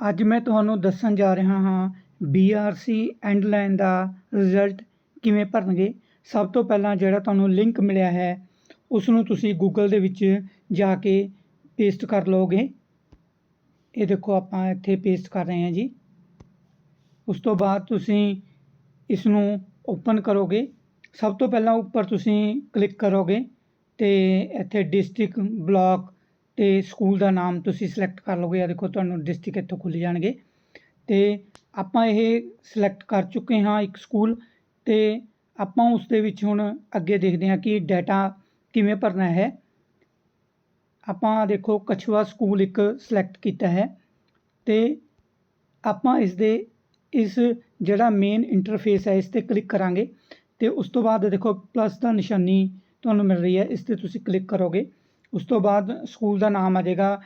ਅੱਜ ਮੈਂ ਤੁਹਾਨੂੰ ਦੱਸਣ ਜਾ ਰਿਹਾ ਹਾਂ ਬੀਆਰਸੀ ਐਂਡ ਲਾਈਨ ਦਾ ਰਿਜ਼ਲਟ ਕਿਵੇਂ ਭਰਨਗੇ। ਸਭ ਤੋਂ ਪਹਿਲਾਂ ਜਿਹੜਾ ਤੁਹਾਨੂੰ ਲਿੰਕ ਮਿਲਿਆ ਹੈ ਉਸ ਨੂੰ ਤੁਸੀਂ ਗੂਗਲ ਦੇ ਵਿੱਚ ਜਾ ਕੇ ਪੇਸਟ ਕਰ ਲਓਗੇ। ਇਹ ਦੇਖੋ ਆਪਾਂ ਇੱਥੇ ਪੇਸਟ ਕਰ ਰਹੇ ਹਾਂ ਜੀ। ਉਸ ਤੋਂ ਬਾਅਦ ਤੁਸੀਂ ਇਸ ਨੂੰ ਓਪਨ ਕਰੋਗੇ। ਸਭ ਤੋਂ ਪਹਿਲਾਂ ਉੱਪਰ ਤੁਸੀਂ ਕਲਿੱਕ ਕਰੋਗੇ ਤੇ ਇੱਥੇ ਡਿਸਟ੍ਰਿਕਟ ਬਲਾਕ ਤੇ ਸਕੂਲ ਦਾ ਨਾਮ ਤੁਸੀਂ ਸਿਲੈਕਟ ਕਰ ਲਓਗੇ। ਆ ਦੇਖੋ, ਤੁਹਾਨੂੰ ਡਿਸਟ੍ਰਿਕਟ ਇੱਥੋਂ ਖੁੱਲ੍ਹ ਜਾਣਗੇ। ਤੇ ਆਪਾਂ ਇਹ ਸਿਲੈਕਟ ਕਰ ਚੁੱਕੇ ਹਾਂ ਇੱਕ ਸਕੂਲ ਤੇ ਆਪਾਂ ਉਸ ਦੇ ਵਿੱਚ ਹੁਣ ਅੱਗੇ ਦੇਖਦੇ ਹਾਂ ਕਿ ਡਾਟਾ ਕਿਵੇਂ ਭਰਨਾ ਹੈ। ਆਪਾਂ ਦੇਖੋ ਕਛਵਾ ਸਕੂਲ ਇੱਕ ਸਿਲੈਕਟ ਕੀਤਾ ਹੈ ਤੇ ਆਪਾਂ ਇਸ ਦੇ, ਇਸ ਜਿਹੜਾ ਮੇਨ ਇੰਟਰਫੇਸ ਹੈ, ਇਸ ਤੇ ਕਲਿੱਕ ਕਰਾਂਗੇ ਤੇ ਉਸ ਤੋਂ ਬਾਅਦ ਦੇਖੋ ਪਲੱਸ ਦਾ ਨਿਸ਼ਾਨੀ ਤੁਹਾਨੂੰ ਮਿਲ ਰਹੀ ਹੈ, ਇਸ ਤੇ ਤੁਸੀਂ ਕਲਿੱਕ ਕਰੋਗੇ। ਉਸ ਤੋਂ ਬਾਅਦ ਸਕੂਲ ਦਾ ਨਾਮ ਆ ਜਾਏਗਾ।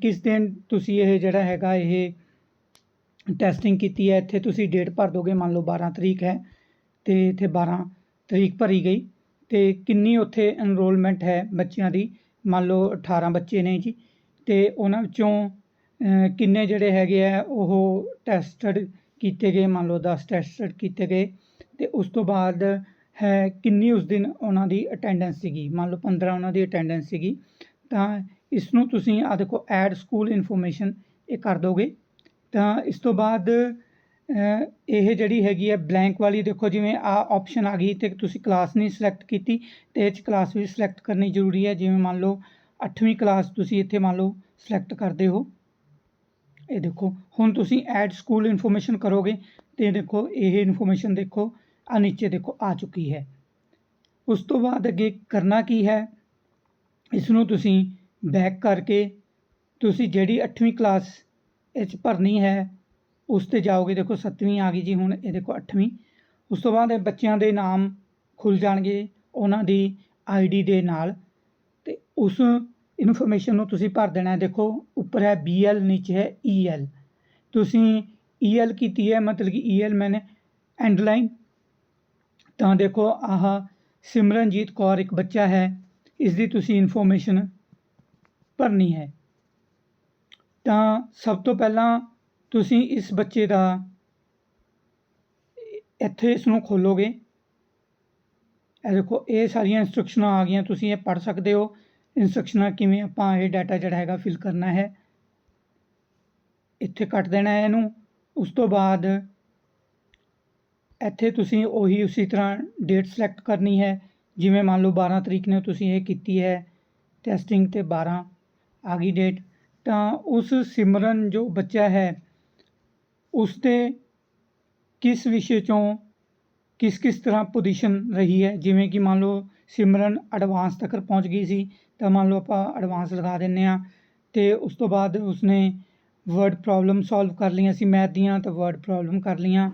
ਕਿਸ ਦਿਨ ਤੁਸੀਂ ਇਹ ਜਿਹੜਾ ਹੈਗਾ ਇਹ ਟੈਸਟਿੰਗ ਕੀਤੀ ਹੈ, ਇੱਥੇ ਤੁਸੀਂ ਡੇਟ ਭਰ ਦੋਗੇ, ਮੰਨ ਲਓ 12 ਤਰੀਕ ਹੈ ਤੇ ਇੱਥੇ 12 ਤਰੀਕ ਭਰੀ ਗਈ ਤੇ ਕਿੰਨੀ ਉੱਥੇ ਐਨਰੋਲਮੈਂਟ ਹੈ ਬੱਚਿਆਂ ਦੀ? ਮੰਨ ਲਓ 18 ਬੱਚੇ ਨੇ ਜੀ ਤੇ ਉਹਨਾਂ ਵਿੱਚੋਂ ਕਿੰਨੇ ਜਿਹੜੇ ਹੈਗੇ ਆ ਉਹ ਟੈਸਟਡ ਕੀਤੇ ਗਏ? ਮੰਨ ਲਓ 10 ਟੈਸਟਡ ਕੀਤੇ ਗਏ ਤੇ ਉਸ ਤੋਂ ਬਾਅਦ ਹੈ ਕਿੰਨੀ ਉਸ ਦਿਨ ਉਹਨਾਂ ਦੀ ਅਟੈਂਡੈਂਸ ਸੀਗੀ? ਮੰਨ ਲਓ 15 ਉਹਨਾਂ ਦੀ ਅਟੈਂਡੈਂਸ ਸੀਗੀ, ਤਾਂ ਇਸ ਨੂੰ ਤੁਸੀਂ ਆ ਦੇਖੋ ਐਡ ਸਕੂਲ ਇਨਫੋਰਮੇਸ਼ਨ ਇਹ ਕਰ ਦੋਗੇ। ਤਾਂ ਇਸ ਤੋਂ ਬਾਅਦ ਇਹ ਜਿਹੜੀ ਹੈਗੀ ਹੈ ਬਲੈਂਕ ਵਾਲੀ ਦੇਖੋ, ਜਿਵੇਂ ਆ ਆਪਸ਼ਨ ਆ ਗਈ ਤੇ ਤੁਸੀਂ ਕਲਾਸ ਨਹੀਂ ਸਿਲੈਕਟ ਕੀਤੀ, ਤੇ ਇਹ 'ਚ ਕਲਾਸ ਵੀ ਸਿਲੈਕਟ ਕਰਨੀ ਜ਼ਰੂਰੀ ਹੈ। ਜਿਵੇਂ ਮੰਨ ਲਓ 8ਵੀਂ ਕਲਾਸ ਤੁਸੀਂ ਇੱਥੇ ਮੰਨ ਲਓ ਸਿਲੈਕਟ ਕਰਦੇ ਹੋ। ਇਹ ਦੇਖੋ, ਹੁਣ ਤੁਸੀਂ ਐਡ ਸਕੂਲ ਇਨਫੋਰਮੇਸ਼ਨ ਕਰੋਗੇ, ਤੇ ਦੇਖੋ ਇਹ ਇਨਫੋਰਮੇਸ਼ਨ ਦੇਖੋ ਆ ਨੀਚੇ ਦੇਖੋ ਆ ਚੁੱਕੀ ਹੈ। ਉਸ ਤੋਂ ਬਾਅਦ ਅੱਗੇ ਕਰਨਾ ਕੀ ਹੈ? ਇਸ ਨੂੰ ਤੁਸੀਂ ਬੈਕ ਕਰਕੇ ਤੁਸੀਂ ਜਿਹੜੀ 8ਵੀਂ ਕਲਾਸ ਵਿੱਚ ਭਰਨੀ ਹੈ, ਉਸ ਤੇ ਜਾਓਗੇ। ਦੇਖੋ 7ਵੀਂ ਆ ਗਈ ਜੀ, ਹੁਣ ਇਹ ਦੇਖੋ 8ਵੀਂ ਉਸ ਤੋਂ ਬਾਅਦ ਇਹ ਬੱਚਿਆਂ ਦੇ ਨਾਮ ਖੁੱਲ ਜਾਣਗੇ ਉਹਨਾਂ ਦੀ ਆਈਡੀ ਦੇ ਨਾਲ। ਤੇ ਉਸ ਇਨਫੋਰਮੇਸ਼ਨ ਨੂੰ ਤੁਸੀਂ ਭਰ ਦੇਣਾ ਹੈ। ਦੇਖੋ ਉੱਪਰ ਹੈ ਬੀਐਲ ਨੀਚੇ ਹੈ ਈਐਲ ਤੁਸੀਂ ਈਐਲ ਕੀਤੀ ਹੈ, ਮਤਲਬ ਕਿ ਈਐਲ ਮੈਨੇ ਐਂਡਲਾਈਨ ਤਾਂ ਦੇਖੋ ਆਹ ਸਿਮਰਨਜੀਤ ਕੌਰ ਇੱਕ ਬੱਚਾ ਹੈ ਇਸ ਦੀ ਤੁਸੀਂ ਇਨਫੋਰਮੇਸ਼ਨ ਭਰਨੀ ਹੈ। ਤਾਂ ਸਭ ਤੋਂ ਪਹਿਲਾਂ ਤੁਸੀਂ ਇਸ ਬੱਚੇ ਦਾ ਇੱਥੇ ਇਸ ਨੂੰ ਖੋਲੋਗੇ। ਇਹ ਦੇਖੋ, ਇਹ ਸਾਰੀਆਂ ਇੰਸਟਰਕਸ਼ਨਾਂ ਆ ਗਈਆਂ, ਤੁਸੀਂ ਇਹ ਪੜ੍ਹ ਸਕਦੇ ਹੋ। ਇੰਸਟਰਕਸ਼ਨਾਂ ਕਿਵੇਂ ਆਪਾਂ ਇਹ ਡਾਟਾ ਜਿਹੜਾ ਹੈਗਾ ਫਿਲ ਕਰਨਾ ਹੈ, ਇੱਥੇ ਕੱਟ ਦੇਣਾ ਹੈ ਇਹਨੂੰ। ਉਸ ਤੋਂ ਬਾਅਦ ਇੱਥੇ ਤੁਸੀਂ ਉਹੀ ਉਸੇ ਤਰ੍ਹਾਂ ਡੇਟ ਸਿਲੈਕਟ ਕਰਨੀ ਹੈ, ਜਿਵੇਂ ਮੰਨ ਲਓ 12 ਤਰੀਕ ਨੂੰ ਤੁਸੀਂ ਇਹ ਕੀਤੀ ਹੈ ਟੈਸਟਿੰਗ ਤੇ 12 ਆ ਗਈ ਡੇਟ ਤਾਂ ਉਸ ਸਿਮਰਨ ਜੋ ਬੱਚਾ ਹੈ ਉਸ 'ਤੇ ਕਿਸ ਵਿਸ਼ੇ ਚੋਂ ਕਿਸ ਕਿਸ ਤਰ੍ਹਾਂ ਪੋਜੀਸ਼ਨ ਰਹੀ ਹੈ? ਜਿਵੇਂ ਕਿ ਮੰਨ ਲਓ ਸਿਮਰਨ ਐਡਵਾਂਸ ਤੱਕ ਪਹੁੰਚ ਗਈ ਸੀ, ਤਾਂ ਮੰਨ ਲਓ ਆਪਾਂ ਐਡਵਾਂਸ ਲਗਾ ਦਿੰਨੇ ਆ ਤੇ ਉਸ ਤੋਂ ਬਾਅਦ ਉਸਨੇ ਵਰਡ ਪ੍ਰੋਬਲਮ ਸੋਲਵ ਕਰ ਲਈਆਂ ਸੀ ਮੈਥ ਦੀਆਂ, ਤਾਂ ਵਰਡ ਪ੍ਰੋਬਲਮ ਕਰ ਲਈਆਂ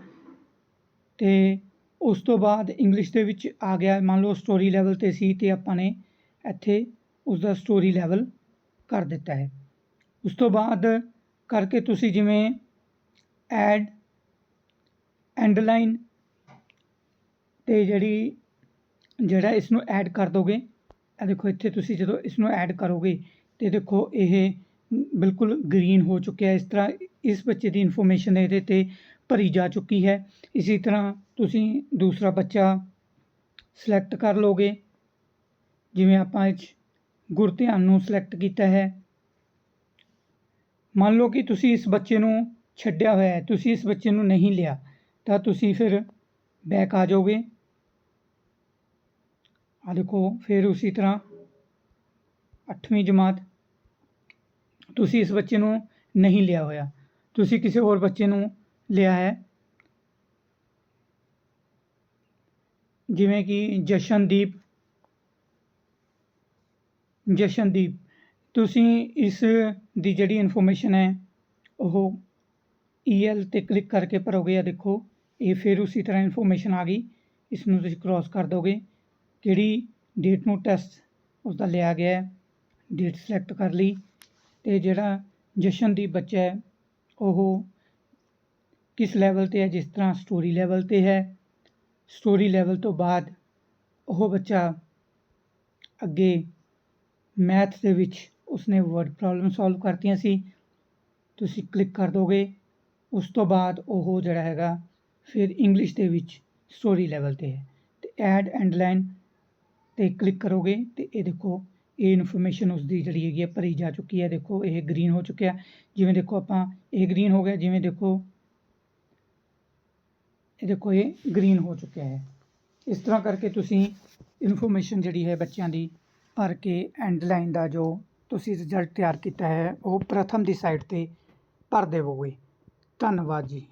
ਤੇ ਉਸ ਤੋਂ ਬਾਅਦ ਇੰਗਲਿਸ਼ ਦੇ ਵਿੱਚ ਆ ਗਿਆ, ਮੰਨ ਲਓ ਸਟੋਰੀ ਲੈਵਲ ਤੇ ਸੀ ਤੇ ਆਪਾਂ ਨੇ ਇੱਥੇ ਉਸ ਦਾ ਸਟੋਰੀ ਲੈਵਲ ਕਰ ਦਿੱਤਾ ਹੈ। ਉਸ ਤੋਂ ਬਾਅਦ ਕਰਕੇ ਤੁਸੀਂ ਜਿਵੇਂ ਐਡ ਐਂਡਲਾਈਨ ਤੇ ਜਿਹੜੀ, ਜਿਹੜਾ ਇਸ ਨੂੰ ਐਡ ਕਰ ਦੋਗੇ, ਇਹ ਦੇਖੋ ਇੱਥੇ ਤੁਸੀਂ ਜਦੋਂ ਇਸ ਨੂੰ ਐਡ ਕਰੋਗੇ ਤੇ ਦੇਖੋ ਇਹ ਬਿਲਕੁਲ ਗ੍ਰੀਨ ਹੋ ਚੁੱਕਿਆ ਇਸ ਤਰ੍ਹਾਂ ਇਸ ਬੱਚੇ ਦੀ ਇਨਫੋਰਮੇਸ਼ਨ ਇਹਦੇ ਤੇ ਭਰੀ ਜਾ ਚੁੱਕੀ ਹੈ। ਇਸੇ ਤਰ੍ਹਾਂ ਤੁਸੀਂ ਦੂਸਰਾ ਬੱਚਾ ਸਿਲੈਕਟ ਕਰ ਲੋਗੇ ਜਿਵੇਂ ਆਪਾਂ ਇਹ 'ਚ ਗੁਰਧਿਆਨ ਨੂੰ ਸਿਲੈਕਟ ਕੀਤਾ ਹੈ। ਮੰਨ ਲਓ ਕਿ ਤੁਸੀਂ ਇਸ ਬੱਚੇ ਨੂੰ ਛੱਡਿਆ ਹੋਇਆ ਹੈ, ਤੁਸੀਂ ਇਸ ਬੱਚੇ ਨੂੰ ਨਹੀਂ ਲਿਆ, ਤਾਂ ਤੁਸੀਂ ਫਿਰ ਬੈਕ ਆ ਜਾਓਗੇ। ਆ ਦੇਖੋ, ਫਿਰ ਉਸੇ ਤਰ੍ਹਾਂ 8ਵੀਂ ਜਮਾਤ, ਤੁਸੀਂ ਇਸ ਬੱਚੇ ਨੂੰ ਨਹੀਂ ਲਿਆ ਹੋਇਆ। ਤੁਸੀਂ ਕਿਸੇ ਹੋਰ ਬੱਚੇ ਨੂੰ ਲਿਆ ਹੈ। ਜਿਵੇਂ ਕਿ ਜਸ਼ਨਦੀਪ ਜਸ਼ਨਦੀਪ, ਤੁਸੀਂ ਇਸ ਦੀ ਜਿਹੜੀ ਇਨਫੋਰਮੇਸ਼ਨ ਹੈ, ਉਹ ਈਐਲ ਤੇ ਕਲਿੱਕ ਕਰਕੇ ਭਰੋਗੇ ਆ ਦੇਖੋ, ਇਹ ਫਿਰ ਉਸੇ ਤਰ੍ਹਾਂ ਇਨਫੋਰਮੇਸ਼ਨ ਆ ਗਈ। ਇਸ ਨੂੰ ਤੁਸੀਂ ਕ੍ਰਾਸ ਕਰ ਦੋਗੇ। ਕਿਹੜੀ ਡੇਟ ਨੂੰ ਟੈਸਟ ਉਸ ਦਾ ਲਿਆ ਗਿਆ ਹੈ ਡੇਟ ਸਿਲੈਕਟ ਕਰ ਲਈ। ਤੇ ਜਿਹੜਾ ਜਸ਼ਨਦੀਪ ਬੱਚਾ ਹੈ, ਉਹ ਕਿਸ ਲੈਵਲ ਤੇ ਹੈ, ਜਿਸ ਤਰ੍ਹਾਂ ਸਟੋਰੀ ਲੈਵਲ ਤੇ ਹੈ। ਸਟੋਰੀ ਲੈਵਲ ਤੋਂ ਬਾਅਦ ਉਹ ਬੱਚਾ ਅੱਗੇ ਮੈਥ ਦੇ ਵਿੱਚ ਉਸਨੇ ਵਰਡ ਪ੍ਰੋਬਲਮ ਸੋਲਵ ਕਰਤੀਆਂ ਸੀ। ਤੁਸੀਂ ਕਲਿੱਕ ਕਰ ਦੋਗੇ, ਉਸ ਤੋਂ ਬਾਅਦ ਉਹ ਜਿਹੜਾ ਹੈਗਾ, ਫਿਰ ਇੰਗਲਿਸ਼ ਦੇ ਵਿੱਚ ਸਟੋਰੀ ਲੈਵਲ 'ਤੇ ਹੈ। ਅਤੇ ਐਡ ਐਂਡ ਲਾਈਨ 'ਤੇ ਕਲਿੱਕ ਕਰੋਗੇ ਅਤੇ ਇਹ ਦੇਖੋ, ਇਹ ਇਨਫੋਰਮੇਸ਼ਨ ਉਸਦੀ ਜਿਹੜੀ ਹੈਗੀ ਹੈ ਭਰੀ ਜਾ ਚੁੱਕੀ ਹੈ। ਦੇਖੋ, ਇਹ ਗ੍ਰੀਨ ਹੋ ਚੁੱਕਿਆ। ਜਿਵੇਂ ਦੇਖੋ ਆਪਾਂ, ਇਹ ਗ੍ਰੀਨ ਹੋ ਗਿਆ। ਜਿਵੇਂ ਦੇਖੋ ਇਹ ਦੇਖੋ, ਇਹ ਗ੍ਰੀਨ ਹੋ ਚੁੱਕਿਆ ਹੈ। ਇਸ ਤਰ੍ਹਾਂ ਕਰਕੇ ਤੁਸੀਂ ਇਨਫੋਰਮੇਸ਼ਨ ਜਿਹੜੀ ਹੈ ਬੱਚਿਆਂ ਦੀ ਭਰ ਕੇ ਐਂਡ ਲਾਈਨ ਦਾ ਜੋ ਤੁਸੀਂ ਰਿਜ਼ਲਟ ਤਿਆਰ ਕੀਤਾ ਹੈ, ਉਹ ਪ੍ਰਥਮ ਦੀ ਸਾਈਡ 'ਤੇ ਭਰ ਦੇਵੋਗੇ। ਧੰਨਵਾਦ ਜੀ।